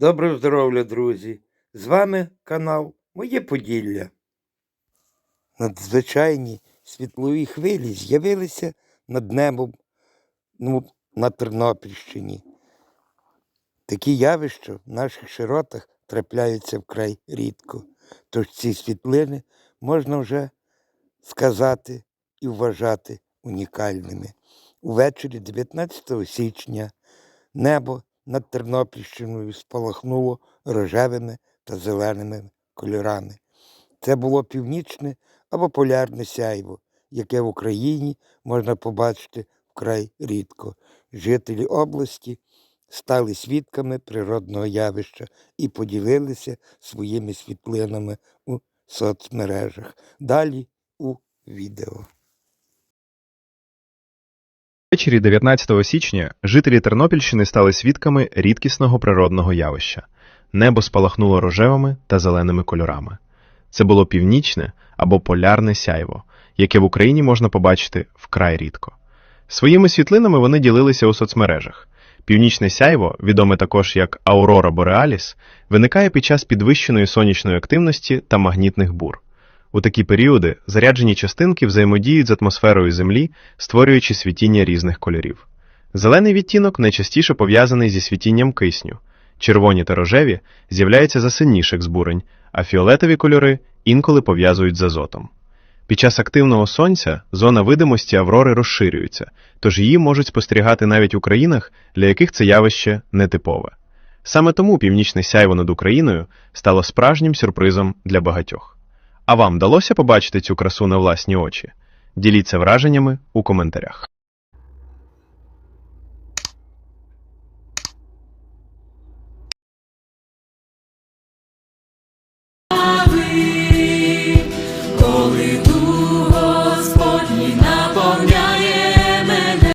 Доброго здоров'я, друзі! З вами канал Моє Поділля. Надзвичайні світлові хвилі з'явилися над небом ну, на Тернопільщині. Такі явища в наших широтах трапляються вкрай рідко. Тож ці світлини можна вже сказати і вважати унікальними. Увечері 19 січня небо над Тернопільщиною спалахнуло рожевими та зеленими кольорами. Це було північне або полярне сяйво, яке в Україні можна побачити вкрай рідко. Жителі області стали свідками природного явища і поділилися своїми світлинами у соцмережах. Далі у відео. Ввечері 19 січня жителі Тернопільщини стали свідками рідкісного природного явища. Небо спалахнуло рожевими та зеленими кольорами. Це було північне або полярне сяйво, яке в Україні можна побачити вкрай рідко. Своїми світлинами вони ділилися у соцмережах. Північне сяйво, відоме також як Аурора Бореаліс, виникає під час підвищеної сонячної активності та магнітних бур. У такі періоди заряджені частинки взаємодіють з атмосферою Землі, створюючи світіння різних кольорів. Зелений відтінок найчастіше пов'язаний зі світінням кисню, червоні та рожеві з'являються за сильніших збурень, а фіолетові кольори інколи пов'язують з азотом. Під час активного сонця зона видимості аврори розширюється, тож її можуть спостерігати навіть у країнах, для яких це явище нетипове. Саме тому північне сяйво над Україною стало справжнім сюрпризом для багатьох. А вам вдалося побачити цю красу на власні очі? Діліться враженнями у коментарях.